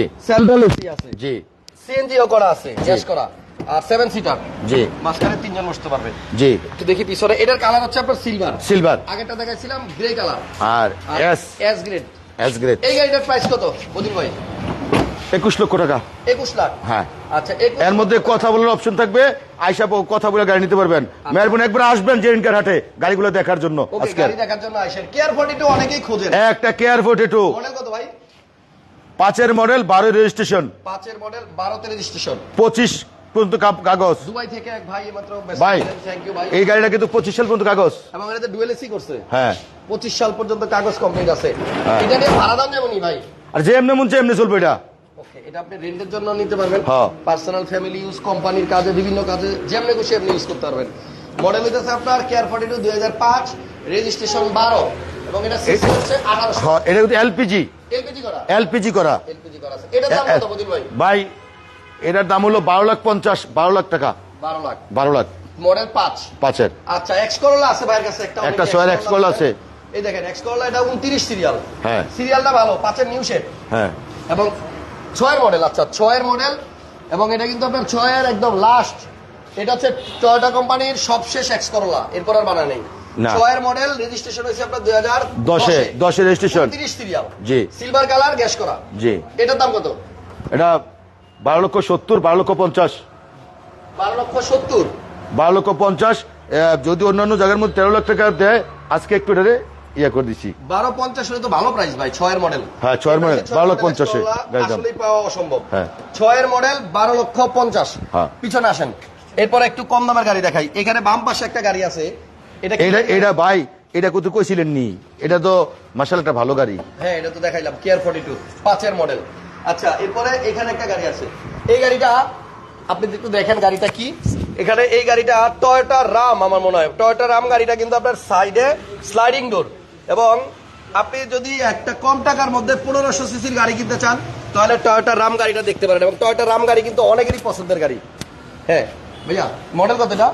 এসি আছে। জি। সিএনজিও করা আছে গ্যাস করা। আর সেভেন সিটার জি। মাঝখানে তিনজন বসতে পারবে। জি। একটু দেখি পিছনে এটার কালার হচ্ছে আপনার সিলভার সিলভার আগেরটা দেখাইছিলাম grey colour R S S grade S grade এই গাড়িটার প্রাইস কত বদিন ভাই? একুশ লক্ষ টাকা। একুশ লাখ। হ্যাঁ। আচ্ছা এর মধ্যে কথা বলার অপশন থাকবে। আইসা প- কথা বলে গাড়ি নিতে পারবেন। মেহরবানি একবার আসবেন জেরিনকার হাটে গাড়িগুলো দেখার জন্য আজকে। গাড়ি দেখার জন্য আইসেন কেয়ার ফর্টি টু অনেকেই খোঁজেন। একটা কেয়ার ফোর্টি টু মডেল কত ভাই? পাঁচের মডেল বারো রেজিস্ট্রেশন পাঁচের মডেল বারোতে রেজিস্ট্রেশন পঁচিশ পর্যন্ত কাপ- কাগজ। দুবাই থেকে এক ভাই মাত্র ভাই থ্যাংক ইউ ভাই। এই গাড়িটা কিন্তু পঁচিশ সাল পর্যন্ত কাগজ। এবং এটাতে ডুয়েল এসি করছে। হ্যাঁ। পঁচিশ সাল পর্যন্ত কাগজ কমপ্লিট আছে। হ্যাঁ। এটা নিয়ে ভাড়া দাম যেমনই ভাই। আর যে এমনি মন এমনি চলবে এটা। এটা আপনি রেন্টের জন্য নিতে পারবেন। পার্সোনাল ফ্যামিলি ইউজ কোম্পানির কাজে বিভিন্ন কাজে যেমনি খুশি আপনি ইউজ করতে পারবেন। মডেল হইতেছে আপনার কেয়ার ফর্টি টু দুই হাজার পাঁচ রেজিস্ট্রেশন বারো এবং এটা হচ্ছে আঠারোশো। হ্যাঁ, এটা কিন্তু এলপিজি এলপিজি করা। এলপিজি করা। এলপিজি করা আছে। দাম কত ভাই? ভাই এটার দাম হলো বারো লাখ পঞ্চাশ বারো লাখ টাকা। বারো লাখ। বারো লাখ। মডেল পাঁচ। পাঁচের। আচ্ছা এক্স করোলা আছে ভাইয়ের কাছে একটা একটা Soyer X X আছে। এই দেখেন এক্স করোলা এটা উনত্রিশ সিরিয়াল হ্যাঁ। সিরিয়ালটা ভালো পাঁচের নিউ শেড হ্যাঁ। এবং ছয়ের মডেল আচ্ছা ছয়ের মডেল এবং এটা কিন্তু আপনার ছয়ের একদম লাস্ট এটা হচ্ছে টয়োটা কোম্পানির সবশেষ এক্স করোলা এরপর আর বানা নেই। ছয়ের মডেল রেজিস্ট্রেশন হয়েছে আপনার দুই হাজার দশে দশে। রেজিস্ট্রেশন তিরিশ সিরিয়াল জি। সিলভার কালার গ্যাস করা। জি। এটার দাম কত? এটা বারো লক্ষ সত্তর বারো লক্ষ পঞ্চাশ। বারো লক্ষ সত্তর। বারো লক্ষ পঞ্চাশ যদি অন্যান্য জায়গার মধ্যে তেরো লাখ টাকা দেয় আজকে একটু এটারে ইয়ে করে দিচ্ছি। বারো পঞ্চাশ হলে তো ভালো প্রাইস ভাই ছয়ের মডেল হ্যাঁ, ছয়ের model, বারো লক্ষ পঞ্চাশে। পাওয়া অসম্ভব। হ্যাঁ। ছয়ের মডেল বারো লক্ষ পঞ্চাশ। হ্যাঁ। পিছনে আসেন। এরপর একটু কম দামের গাড়ি দেখাই। এখানে বাম পাশে একটা গাড়ি আছে। এটা এটা ভাই এটা কোথাও কইছিলেন নি? এটা তো মার্শাল একটা ভালো গাড়ি। হ্যাঁ এটা তো দেখাইলাম কেয়ার ফর্টি টু পাঁচের মডেল আচ্ছা এরপরে এখানে একটা গাড়ি আছে। এই গাড়িটা আপনি একটু দেখেন গাড়িটা কি। এখানে এই গাড়িটা টয়টা রাম আমার মনে হয়। টয়োটা রাম গাড়িটা কিন্তু আপনার সাইডে স্লাইডিং ডোর এবং আপনি যদি একটা কম টাকার মধ্যে পনেরোশো সিসির গাড়ি কিনতে চান তাহলে টয়োটা রাম গাড়িটা দেখতে পারেন। এবং টয়টা রাম গাড়ি কিন্তু অনেকেরই পছন্দের গাড়ি। হ্যাঁ ভাইয়া মডেল কত এটা?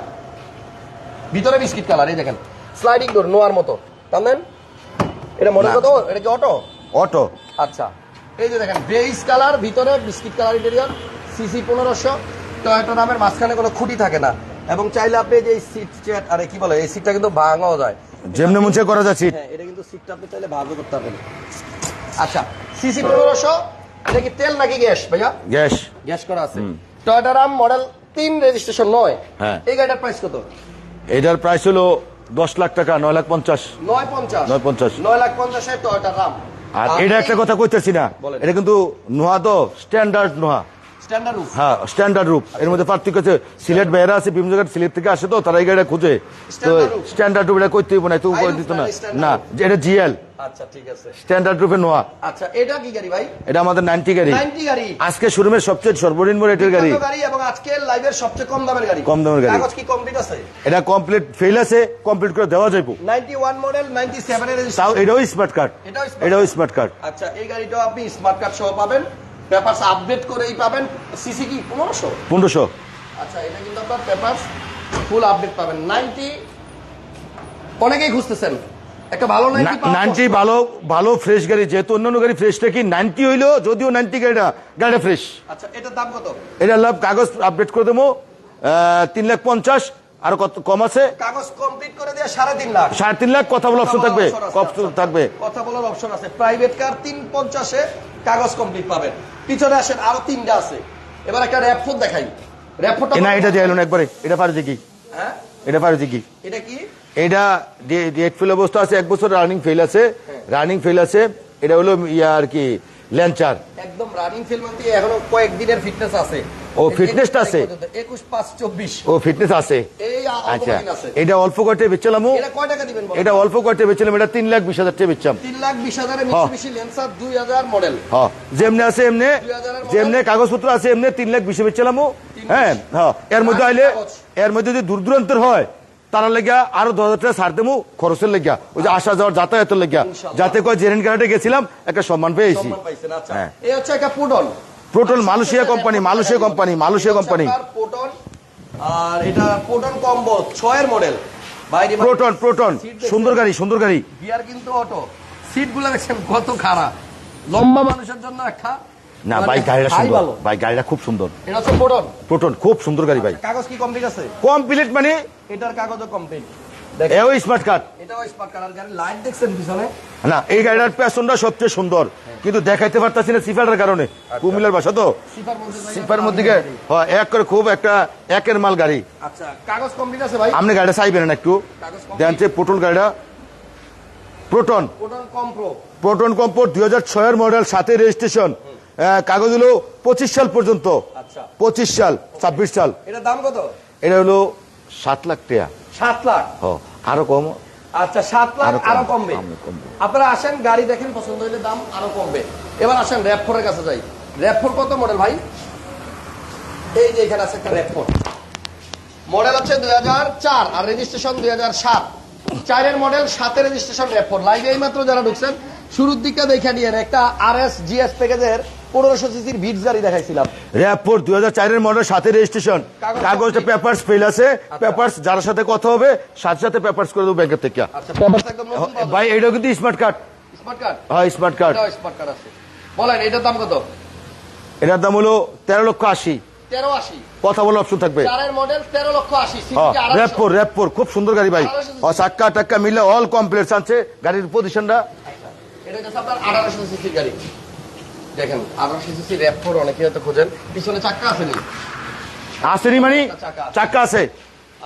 ভিতরে বিস্কিট কালার এই দেখেন। স্লাইডিং ডোর নোয়ার মতো। জানেন এটা মডেল কত? এটা কি অটো অটো আচ্ছা। এই যে দেখেন বেইস কালার ভিতরে বিস্কিট কালার ইন্টেরিয়র সিসি পনেরোশো। টয়োটো নামের মাঝখানে কোনো খুঁটি থাকে না। এবং চাইলে আপনি যে সিট চেয়ার আরে কি বলে এই সিটটা কিন্তু ভাঙাও যায়। যেমনি মুছে করা যাচ্ছে হ্যাঁ এটা কিন্তু সিটটা আপনি চাইলে ভাঙও করতে পারবেন। আচ্ছা সিসি পনেরোশো এটা কি তেল নাকি গ্যাস ভাইয়া? গ্যাস। গ্যাস করা আছে। টয়োটা রাম মডেল তিন রেজিস্ট্রেশন নয়। হ্যাঁ। এই গাড়িটার প্রাইস কত? এটার প্রাইস হলো দশ লাখ টাকা নয় লাখ পঞ্চাশ। নয় পঞ্চাশ। নয় পঞ্চাশ। নয় লাখ পঞ্চাশে টয়োটা রাম আর এটা একটা কথা কইতেছি না। এটা কিন্তু নোহা তো স্ট্যান্ডার্ড নোহা। হ্যাঁ স্ট্যান্ডার্ড রূপ এর মধ্যে পার্থক্য আছে সিলেট বাইরে আছে বিভিন্ন জায়গায় সিলেট থেকে আসে তো তারা এই গাড়িটা খুঁজে। তো স্ট্যান্ডার্ড রূপ এটা করতে না তুই করে দিত না, না standard না। এটা জিএল আচ্ছা ঠিক আছে। স্ট্যান্ডার্ড রূপে নোয়া। আচ্ছা এটা কি গাড়ি ভাই? এটা আমাদের নাইনটি গাড়ি। 90 গাড়ি। আজকে শোরুমের সবচেয়ে সর্বনিম্ন রেটের গাড়ি। গাড়ি এবং আজকে লাইভের সবচেয়ে কম দামের গাড়ি। কম দামের গাড়ি। কাগজ কি কমপ্লিট আছে? এটা কমপ্লিট ফেল আছে কমপ্লিট করে দেওয়া যাইব। 91 মডেল 97 এর তাও এটাও স্মার্ট কার্ড এটাও। স্মার্ট কার্ড আচ্ছা এই গাড়িটাও আপনি স্মার্ট কার্ড সহ পাবেন। পেপারস আপডেট করেই পাবেন। সিসি কি? 1500 পনেরোশো। আচ্ছা এটা কিন্তু আপনার পেপারস ফুল আপডেট পাবেন। 90 অনেকেই খুঁজতেছেন। একটা ভালো 90 পাওয়া নাইনটি ভালো ভালো ফ্রেশ গাড়ি যেহেতু অন্যান্য গাড়ি ফ্রেশটা কি? নাইনটি হইল যদিও নাইনটি গাড়িটা গাড়িটা ফ্রেশ আচ্ছা এটার দাম কত? এটা লাভ কাগজ আপডেট করে দেবো। তিন লাখ পঞ্চাশ। আর কত কম আছে? কাগজ কমপ্লিট করে দিয়ে সাড়ে তিন লাখ। সাড়ে তিন লাখ? কথা বলার অপশন থাকবে? অপশন থাকবে? কথা বলার অপশন আছে। প্রাইভেট কার তিন পঞ্চাশে কাগজ কমপ্লিট পাবেন। পিছনে আসেন আরও তিনটা আছে। এবার একটা র্যাপ ফোন দেখাই। র্যাপ ফোনটা না এটা দিয়ে না একবারে। এটা পারে কি? হ্যাঁ? এটা পারে কি? এটা কি? এটা ফেল অবস্থা আছে এক বছর রানিং ফেল আছে। রানিং ফেল আছে। এটা হলো ইয়া আর কি ল্যাঞ্চার একদম রানিং ফিল্ম এখনও কয়েকদিনের ফিটনেস আছে। ও, fitness টা আছে? একুশ পাঁচ চব্বিশ। ও ফিটনেস আছে? এই আচ্ছা। এটা অল্প কটে বেচলাম এটা কয় টাকা দিবেন এটা অল্প কটে বেচলাম এটা তিন লাখ বিশ হাজার টাকা বেচলাম তিন লাখ বিশ হাজারের হ্যাঁ। মিশি লেন্সার দুই হাজার মডেল হ্যাঁ যেমনি আছে এমনি 2000? যেমনি কাগজপত্র আছে এমনি তিন লাখ বিশে বেচলাম হ্যাঁ হ্যাঁ এর মধ্যে আইলে এর মধ্যে যদি দূর দূরান্তের হয় তারা লেগা আরও দশ হাজার টাকা ছাড় দেবো খরচের লেগা ওই যে আসা যাওয়ার যাতায়াতের লেগা যাতে কয় জেরেন কার্ডে গেছিলাম একটা সম্মান পেয়েছি। আচ্ছা। হ্যাঁ। এই হচ্ছে একটা পুডল প্রোটল Malaysia company Malaysia company Malaysia company. Poodle আর এটা প্রোটন কম্বো ছয়ের মডেল। বাইরে প্রোটন প্রোটন। সুন্দর গাড়ি সুন্দর গাড়ি। গিয়ার কিন্তু অটো। সিটগুলো দেখছেন কত খারাপ। লম্বা মানুষের জন্য একটা না মানে ভাই গাড়িটা সুন্দর। ভাই গাড়িটা খুব সুন্দর। এটা হচ্ছে প্রোটন প্রোটন খুব সুন্দর গাড়ি ভাই। কাগজ কি কমপ্লিট আছে? কমপ্লিট মানে? এটার কাগজও কমপ্লিট এও স্মার্ট কার্ড এটাও স্পার্ক কালার গাড়ি লাইট দেখছেন পিছনে? না এই গাড়িটার পেছনটা সবচেয়ে সুন্দর। কিন্তু দেখাইতে পারতাছি না সিফারের কারণে। কুমিল্লার বাসা তো? মধ্যে সিফার মধ্যে হ্যাঁ এক করে খুব একটা একের মাল গাড়ি। আচ্ছা কাগজ কমপ্লিট আছে ভাই? আপনি গাড়িটা চাইবেন না একটু? কাগজ complete। দেন যে পটল গাড়িটা। প্রোটন প্রোটন কম্প্রো প্রোটন কম্পোর্ট দুই হাজার ছয়ের মডেল সাথে রেজিস্ট্রেশন কাগজ হলো পঁচিশ সাল পর্যন্ত। আচ্ছা। পঁচিশ সাল ছাব্বিশ সাল। এটার দাম কত? এটা হলো সাত লাখ টাকা। সাত লাখ? আরও কম। আচ্ছা সাত লাখ আরও কমবে। আপনারা আসেন গাড়ি দেখেন পছন্দ হইলে দাম আরও কমবে। এবার আসেন র্যাপ ফোরের কাছে যাই। র্যাপ ফোর কত মডেল ভাই? এই যে এখানে আছে একটা র্যাপ ফোর মডেল হচ্ছে দুই হাজার চার আর রেজিস্ট্রেশন দুই হাজার সাত। চারের মডেল সাতের রেজিস্ট্রেশন র্যাপ ফোর লাইভে এই মাত্র যারা ঢুকছেন শুরুর দিকটা দেখে নিয়ে একটা আর এস জিএস প্যাকেজের পনেরোশো সিসির ভিটস গাড়ি দেখাইছিলাম। র্যাপোর দুই হাজার চারের মডেল সাথে রেজিস্ট্রেশন কাগজ কাগজটা পেপার্স ফেল আছে। পেপার্স যার সাথে কথা হবে সাথে সাথে পেপার্স করে দেবো ব্যাংকের থেকে। আচ্ছা ভাই এটাও কিন্তু স্মার্ট কার্ড স্মার্ট কার্ড হ্যাঁ স্মার্ট কার্ড স্মার্ট কার্ড আছে। বলেন এটার দাম কত? এটার দাম হলো তেরো লক্ষ আশি। তেরো আশি। কথা বলার অপশন থাকবে। হ্যাঁ। র্যাপোর র্যাপোর খুব সুন্দর গাড়ি ভাই। চাক্কা টাক্কা মিলে অল কমপ্লিট আছে গাড়ির পজিশনটা এটা আপনার আঠারোশো সিসির গাড়ি। দেখেন আঠারোশো সিসি র্যাপ ফোর অনেকে হয়তো খোঁজেন। পিছনে চাক্কা আছে নি? আসেনি মানে? চাকা আছে। চাক্কা আছে।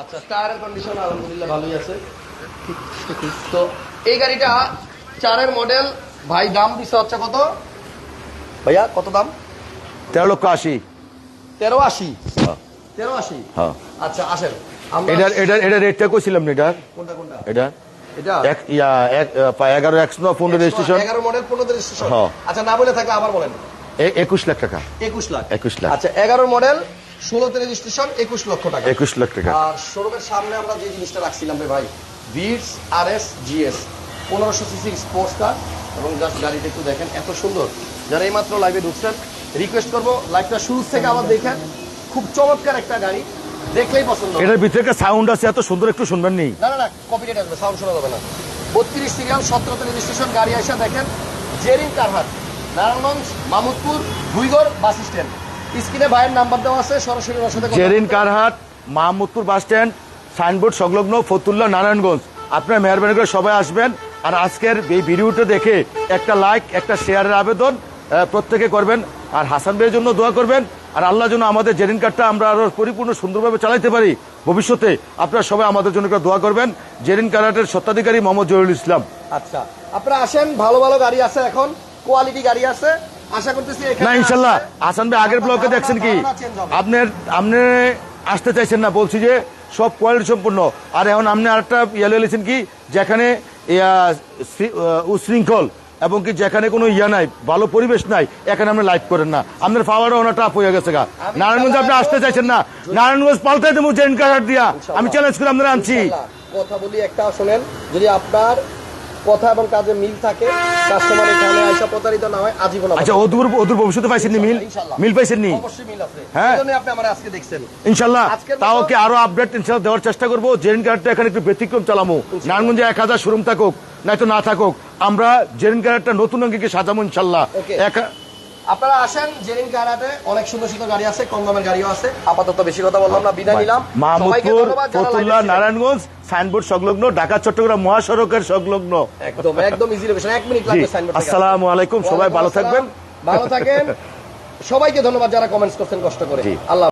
আচ্ছা টায়ারের কন্ডিশন আলহামদুলিল্লাহ ভালোই আছে। তো এই গাড়িটা চারের মডেল ভাই দাম দিচ্ছে হচ্ছে কত? ভাইয়া কত দাম? তেরো লক্ষ আশি। তেরো আশি? তেরো আশি? হ্যাঁ। আচ্ছা আসেন। এটার এটার এটা রেটটা কইছিলাম না এটার? কোনটা কোনটা? এটা এগারো একশো পনেরো রেজিস্ট্রেশন। এগারো মডেল পনেরো রেজিস্ট্রেশন। হ্যাঁ। আচ্ছা না বলে থাকলে আবার বলেন। একুশ লাখ টাকা। একুশ লাখ। 21 লাখ। আচ্ছা এগারো মডেল ষোলোতে রেজিস্ট্রেশন একুশ লক্ষ টাকা। একুশ লাখ টাকা। আর শোরুমের সামনে আমরা যে জিনিসটা রাখছিলাম রে ভাই বিটস আর এস জিএস পনেরোশো সিসি স্পোর্টস কার এবং জাস্ট গাড়িটা একটু দেখেন এত সুন্দর। যারা এইমাত্র লাইভে ঢুকছেন রিকোয়েস্ট করব লাইভটা শুরু থেকে আবার দেখেন। খুব চমৎকার একটা গাড়ি। দেখলেই পছন্দ এটার ভিতরে সাউন্ড আছে এত সুন্দর একটু শুনবেন নি। না না না কপিরাইট আসবে সাউন্ড শোনা যাবে না। বত্রিশ সিরিয়াল সতেরোতে রেজিস্ট্রেশন গাড়ি আসা দেখেন জেরিন কারহাট নারায়ণগঞ্জ মামুদপুর ভুইগড় বাস স্ট্যান্ড। স্ক্রিনে ভাইয়ের নাম্বার দেওয়া আছে সরাসরি সাথে Jerin কারহাট Mahmudpur bus stand signboard সংলগ্ন ফতুল্লা নারায়ণগঞ্জ। আপনার মেহরবানি করে সবাই আসবেন আর আজকের এই ভিডিওটা দেখে একটা লাইক একটা শেয়ারের আবেদন প্রত্যেকে করবেন। আর হাসান ভাইয়ের জন্য দোয়া করবেন আর আল্লাহ যেন আমাদের জেরিন কার্ডটা আমরা আরও পরিপূর্ণ সুন্দরভাবে চালাইতে পারি ভবিষ্যতে আপনারা সবাই আমাদের জন্য একটা দোয়া করবেন জেরিন কারহাটের সত্ত্বাধিকারী মোহাম্মদ জহিরুল ইসলাম। আচ্ছা আপনারা আসেন ভালো ভালো গাড়ি আছে এখন কোয়ালিটি গাড়ি আছে আশা করতেছি না ইনশাল্লাহ। আসলে হাসান ভাই আগের ব্লকে দেখছেন কি। আপনার আপনি আসতে চাইছেন না বলছি যে সব কোয়ালিটি সম্পূর্ণ। আর এখন আপনি আরেকটা ইয়ে লিখেছেন কি? যেখানে উশৃঙ্খল। এবং কি যেখানে কোনো ইয়া নাই ভালো পরিবেশ নাই এখানে আপনি লাইভ করেন না। আপনার পাওয়ারও অনেক টাপ হয়ে গেছে গা। নারায়ণগঞ্জে আপনি আসতে চাইছেন না। নারায়ণগঞ্জ পাল্টাই দেবো জেন কার্ড দিয়া। আমি চ্যালেঞ্জ করে আপনারা আনছি। কথা বলি একটা শোনেন যদি আপনার কথা এবং কাজে মিল থাকে কাস্টমার এখানে আইসা প্রতারিত না হয় আজীবন আচ্ছা অদূর অদূর ভবিষ্যতে পাইছেন নি মিল? ইনশাল্লাহ। মিল পাইছেন নি? অবশ্যই মিল আছে। হ্যাঁ। আপনি আমার আজকে দেখছেন। ইনশাল্লাহ। তাও কি আরও আপডেট ইনশাল্লাহ দেওয়ার চেষ্টা করব? জেরিন কার্ডটা এখানে একটু ব্যতিক্রম চালামো। নারায়ণগঞ্জে এক হাজার শোরুম থাকুক। নয়তো না থাকুক। আমরা জেরিন কার্ডটা নতুন অঙ্গিকে সাজাবো ইনশাল্লাহ। একা আপনারা আসেন জেরিন কারাতে অনেক সুন্দর সুন্দর গাড়ি আছে কম দামের গাড়িও আছে। আপাতত বেশি কথা বললাম না বিদায় নিলাম। সবাইকে মাহমুদপুর ফতুল্লা। নারায়ণগঞ্জ সাইনবোর্ড সংলগ্ন ঢাকা চট্টগ্রাম মহাসড়কের সংলগ্ন। একদম একদম ইজি লোকেশন এক মিনিট লাগবে সাইনবোর্ড আসসালামু আলাইকুম সবাই ভালো থাকবেন। ভালো থাকেন। সবাইকে ধন্যবাদ যারা কমেন্টস করছেন কষ্ট করে। আল্লাহ